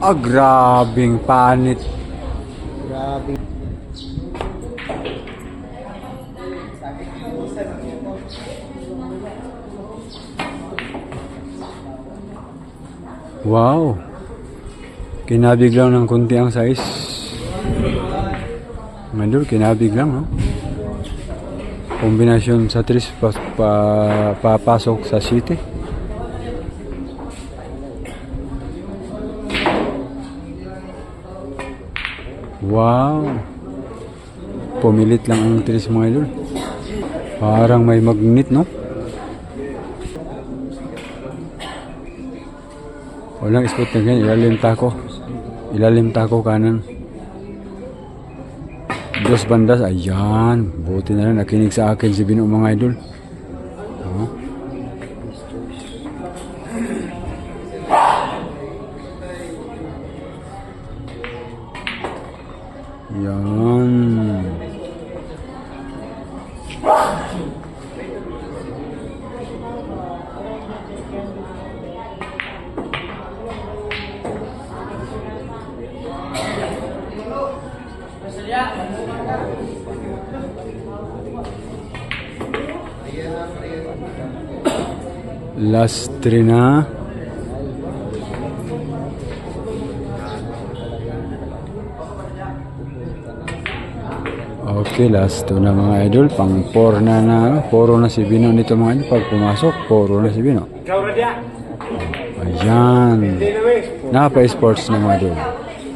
Ah, grabing panit. Grabe. Wow. Kinabig lang ng kunti ang size. Mandol, kinabig lang, no? Kombinasyon sa tris pa, pa, papasok sa city. Wow. Pumilit lang ang tris mga idol. Parang may magnet, no? Walang spot na ganyan. Ilalim tako. Ilalim tako kanan. Dos bandas. Ayan. Buti na lang. Nakinig sa akin si Bino mga idol. Oh. Yan. Last three na. Okay, last na mga idol. Pang 4 na na. Puro na si Bino nito mga idol. Pag pumasok, puro na si Bino. Ayan. Hindi na, we. Napa-sports na mga idol.